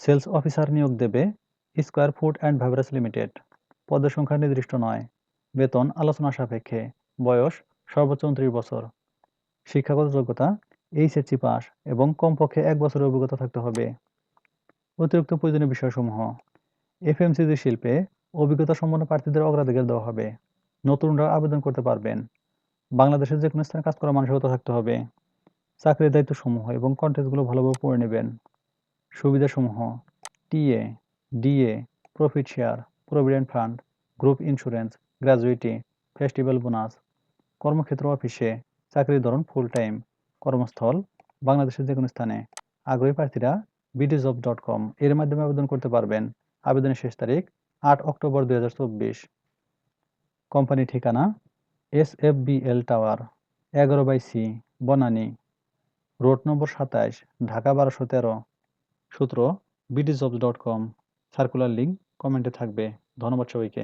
Sales officer নিয়োগ দেবে Square food and beverage limited. পদের সংখ্যা নির্দিষ্ট নয়। বেতন আলোচনা সাপেক্ষে। বয়স সর্বোচ্চ উনত্রিশ বছর। শিক্ষাগত যোগ্যতা এইচএসসি পাস এবং কমপক্ষে এক বছরের অভিজ্ঞতা থাকতে হবে। অতিরিক্ত প্রয়োজনীয় বিষয়সমূহ। এফএমসিজি শিল্পে অভিজ্ঞতা সম্পন্ন প্রার্থীদের অগ্রাধিকার দেওয়া হবে। নতুনরা আবেদন করতে পারবেন। বাংলাদেশের যে কোনো স্থানে কাজ করার মানসিকতা থাকতে হবে। চাকরির দায়িত্বসমূহ এবং কন্টেন্টগুলো ভালোভাবে পড়ে নেবেন। সুবিধাসমূহ TA DA profit share provident fund group insurance gratuity festival bonus কর্মক্ষেত্র অফিসে চাকরির ধরন ফুল টাইম কর্মস্থল, বাংলাদেশের যে কোনো স্থানে। আগ্রহী প্রার্থীরা বিডিজব ডট কম এর মাধ্যমে আবেদন করতে পারবেন। আবেদনের শেষ তারিখ আট অক্টোবর দুই হাজার চব্বিশ। কোম্পানি ঠিকানা এস এফ বিএল টাওয়ার, এগারো by C, Banani, road number সাতাইশ ঢাকা বারোশো তেরো। সূত্র BDJobs dot com circular link কমেন্টে থাকবে। ধন্যবাদ সবাইকে।